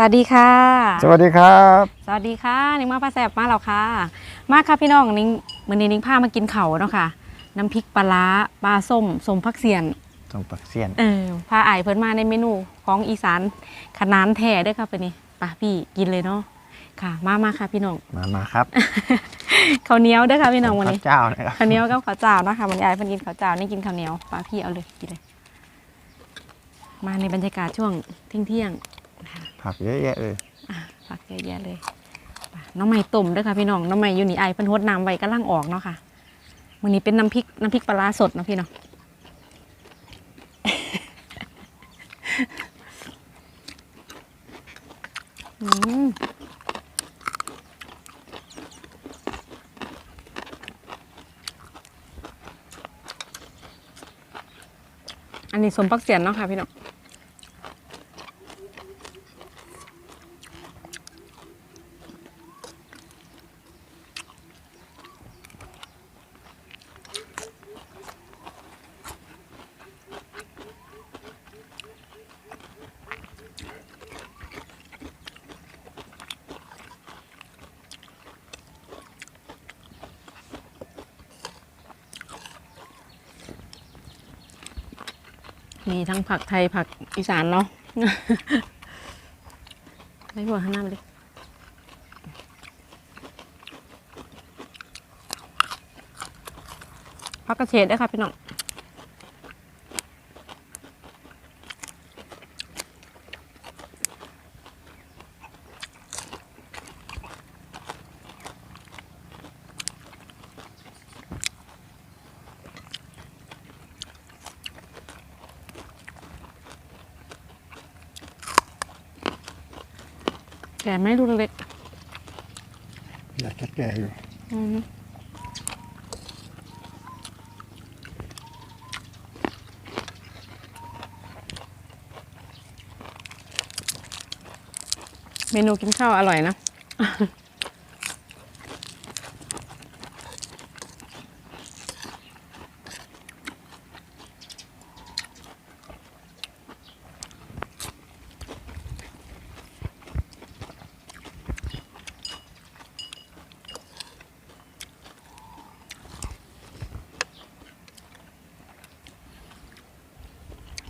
วัสดีค่ะ สวัสดีครับ สวัสดีค่ะ นิ้งมาปลาแสบมาแล้วค่ะ มาค่ะพี่น้องนิ้งมื้อนี้นิ้งพามากินเขาวเนาะค่ะ น้ำพริกปลาร้าปลาส้มสมพักเสียนตรงปักเสียน เออพาอายเพิ่นมาในเมนูของอีสานขนานแท้เด้วยค่ะเป็นนี่ป่ะพี่กินเลยเนาะค่ะ มามาค่ะพี่น้อง มามาครับข้าวเหนียวเด้วยค่ะพี่น้องวันข้านี้วเจ้านะครับข้าวเหนียวกับข้าวเจ้าเนาะค่ะวันนี้อายเพิ่นกินข้าวเจ้านี่กินข้าวเหนียวป่ะพี่เอาเลยกินเลย มาในบรรยากาศช่วงเที่ยง ผักเยอะแยะเลยอะผักเยอะแยะเลยไปน้องใหม่ต้มด้วยค่ะพี่น้องน้องใหม่อยู่นี่ไอเพิ่นฮดน้ำไว้กำลังออกเนาะค่ะวันนี้เป็นน้ำพริกน้ำพริกปลาร้าสดเนาะพี่น้องอืมอันนี้สมปักเสียนเนาะค่ะพี่น้อง มีทั้งผักไทยผักอีสานเนาะไม่หัวข้างหน้ามาดิผักกระเฉดได้วยค่ะพี่น้อง แกไม่รู้เล็กอยากจะแก่อยู่อืมเมนูกินข้าวอร่อยนะ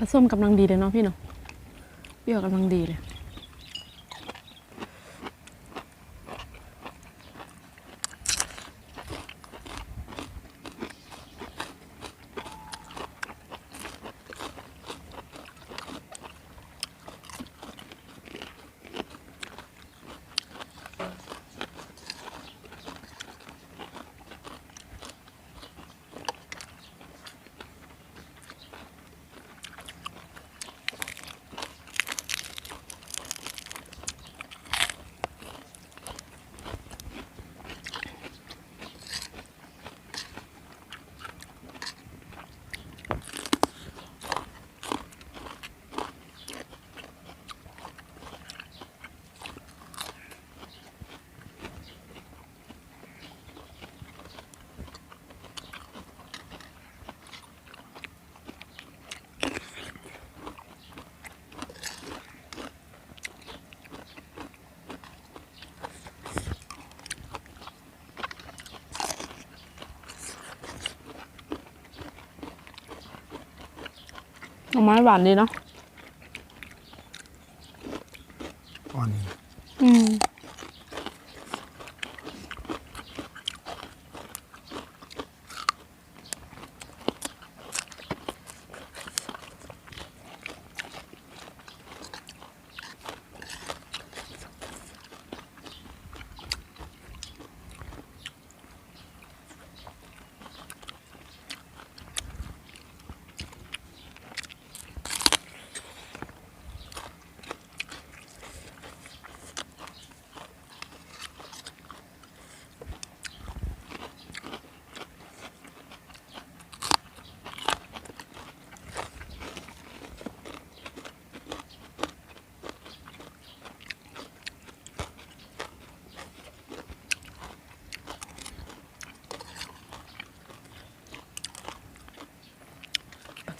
แล้วส้มกำลังดีเลยเนาะพี่เนาะเปรี้ยวกำลังดีเลย หน่อไม้หวานดีเนาะ อ่อน อืม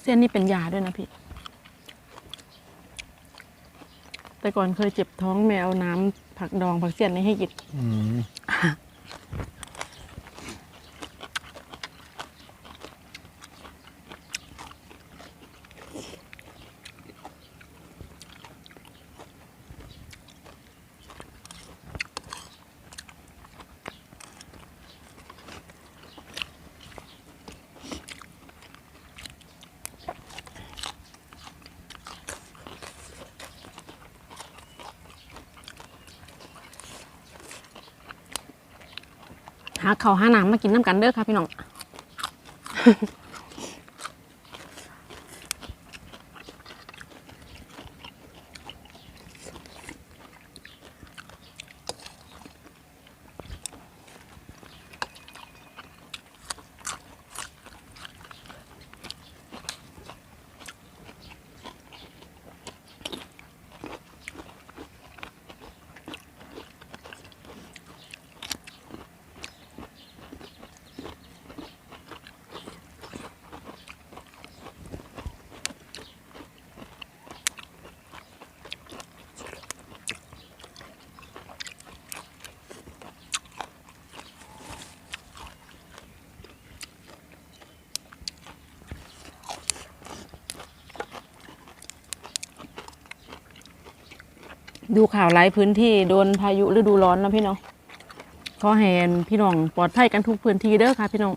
เส้นนี่เป็นยาด้วยนะพี่ แต่ก่อนเคยเจ็บท้องแมวน้ำผักดองผักเสียนนี่ให้กิน หาเขาวหาหนังมากินน้ำกันเด้อค่ะพี่น้อง ดูข่าวหลายพื้นที่โดนพายุฤดูร้อนนะพี่น้องขอให้พี่น้องปลอดภัยกันทุกพื้นที่เด้อค่ะ พี่น้อง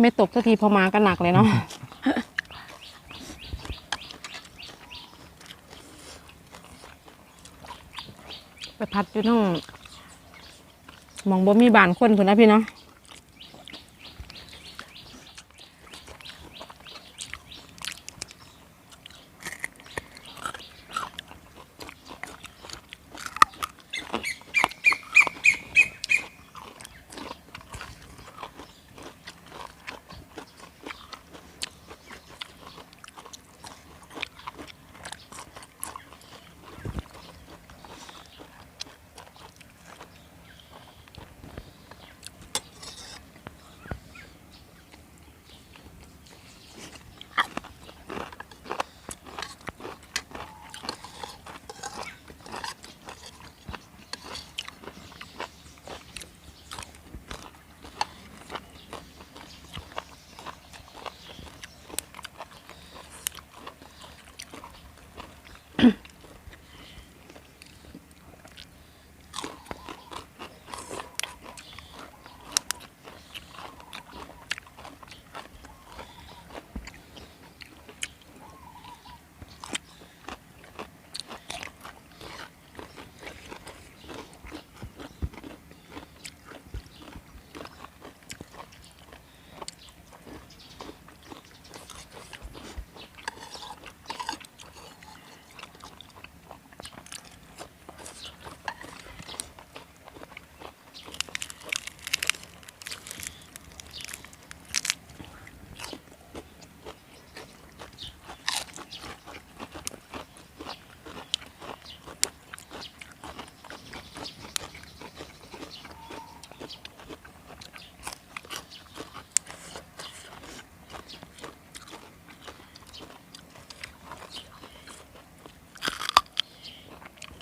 ไม่ตกสักทีพอมาก็หนักเลยเนาะไปพัดอยู่น้อง มองบ่มีบานคนพุ่นนะพี่เนาะ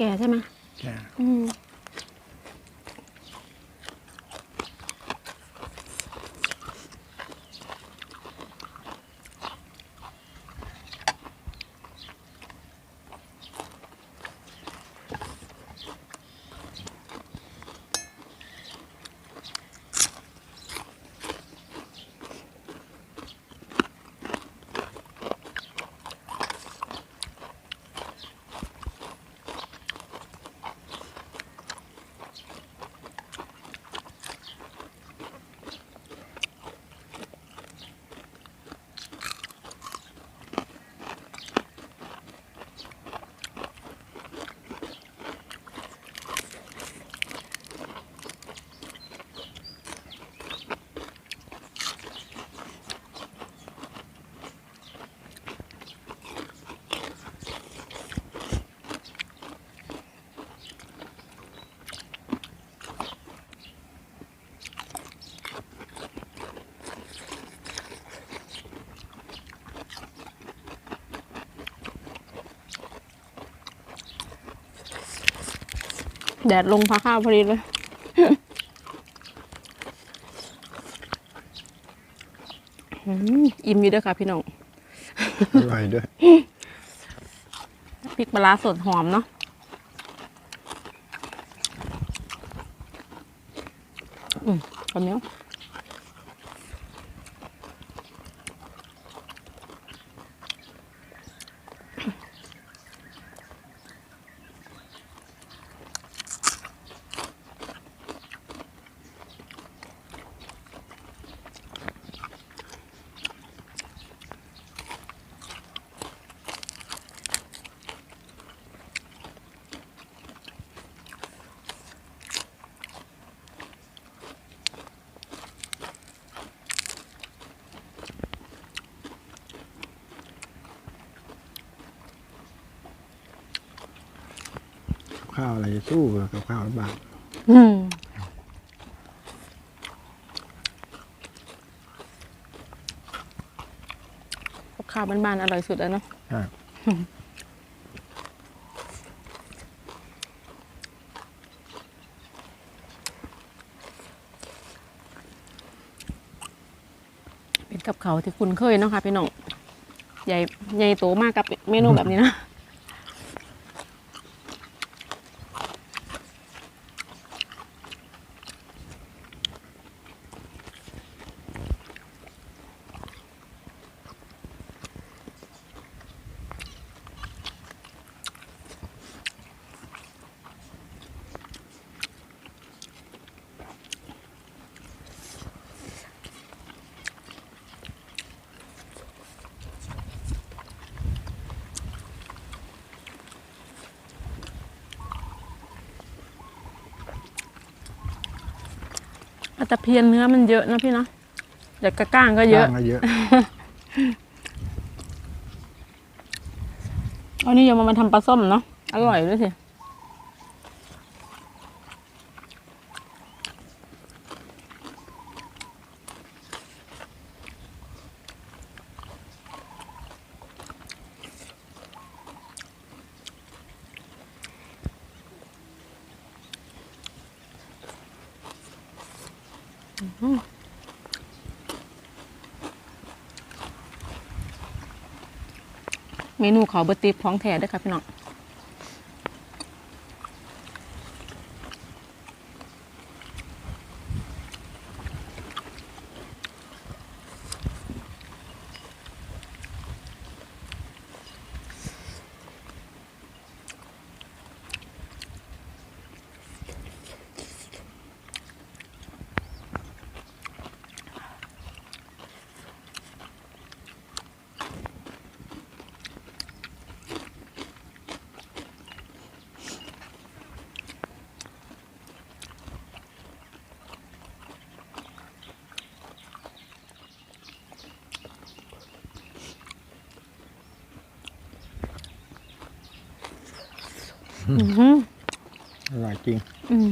แก่ใช่ไหมแก่อืม แดดลงพาข้าวพอดีเลยอืมอิ่มอยู่เด้วยค่ะพี่น้องอร่อยด้วยพริกปลาร้าสดหอมเนาะอืมข้าวเหนี ข้าวอะไรจะสู้กับข้าวบ้างอืมกับข้าวบ้านๆอร่อยสุดแล้วเนาะใช่เป็นกับเขาวที่คุณเคยเนาะค่ะพี่น้องใหญ่ใหญ่โตมากกับเมนูแบบนี้นะ ตะเพียนเนื้อมันเยอะนะพี่เนาะเดี๋ยวกระก้างก็เยอะจ้างก็เยอะเอานี่ยมมาทำปลาส้มเนาะอร่อยด้วยสิ เมนูเขาวบะติบของแท้ด้วยค่ะพี่น้อง อือหืออร่อยจริง อืม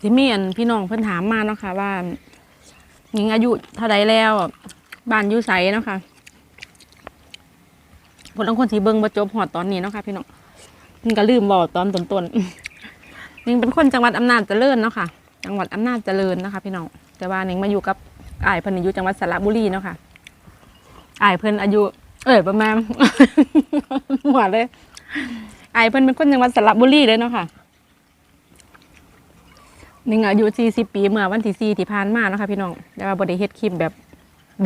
ที่มีอันพี่น้องเพิ่นถามมาเนาะค่ะว่าหญิงอายุเท่าใดแล้วบ้านอยู่ไสเนาะค่ะผลลังคนที่เบิ่งบ่จบหอดตอนนี้เนาะค่ะพี่น้องเพิ่นก็ลืมบอกตอนต้นๆหนิงเป็นคนจังหวัดอำนาจเจริญเนาะค่ะ จังหวัดอำนาจเจริญนะคะ พี่น้อง แต่ว่าหนิงมาอยู่กับอ้ายเพิ่นอายุจังหวัดสระบุรีเนาะค่ะอ้ายเพิ่นอายุ เอ้ยประมาณหัวเลยอ้ายเพิ่นเป็นคนจังหวัดสระบุรีเลยเนาะค่ะหนิงอายุ40ปีเมื่อวันที่4ที่ผ่านมาเนาะค่ะพี่น้องแต่ว่าบ่ได้เฮ็ดคลิปแบบ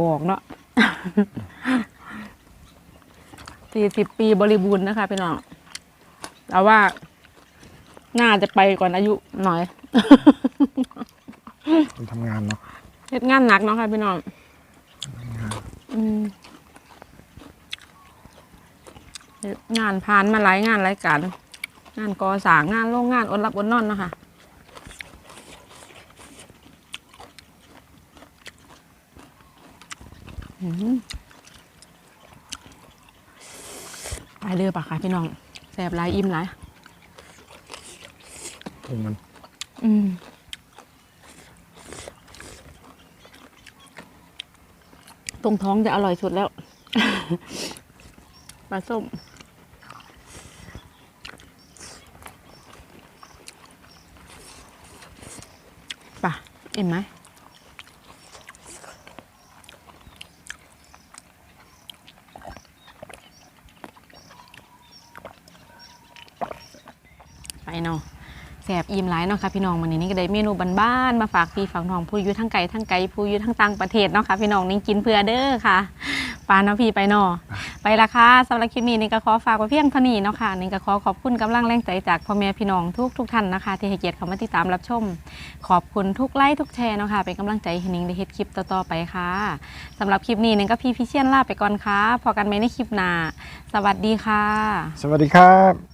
บอกเนาะ40ปีบริบูรณ์นะคะพี่น้องแต่ว่า น่าจะไปก่อนอายุหน่อย คนทำงานเนาะเฮ็ดงานหนักเนาะค่ะพี่น้องอืมเฮ็ดงานผ่านมาหลายงานหลายการงานก่อสร้างงานโรงงานอดรับอดนอนเนาะค่ะอืมไปเลยปะค่ะพี่น้องแสบหลายอิ่มหลายพวกมัน อืม ตรงท้องจะอร่อยสุดแล้ว ปลาส้ม ป่ะ เอ็มไหม ไปเนาะแสบอิ่มหลายเนาะค่ะพี่น้องวันนี้นี่ก็ได้เมนูบ้านๆมาฝากพี่ฝากน้องผู้อยู่ทั้งไกลทั้งไกลผู้อยู่ทั้งต่างประเทศเนาะค่ะพี่น้องนี่กินเพื่อเด้อค่ะปลาเนาะพี่ไปเนาะไปละค่ะสำหรับคลิปนี้นี่ก็ขอฝากไว้เพียงเท่านี้เนาะค่ะนี่ก็ขอขอบคุณกำลังแรงใจจากพ่อแม่พี่น้องทุกทุกท่านนะคะ ที่ให้เกียรติเข้ามาติดตามรับชม ขอบคุณทุกไลค์ทุกแชร์เนาะค่ะเป็นกำลังใจให้นิ่งได้เฮ็ดคลิปต่อๆไปค่ะสำหรับคลิปนี้นิ่งก็พี่พิเชียนลาไปก่อนค่ะพอกันไหมในคลิปหน้าสวัสดีค่ะ สวัสดีครับ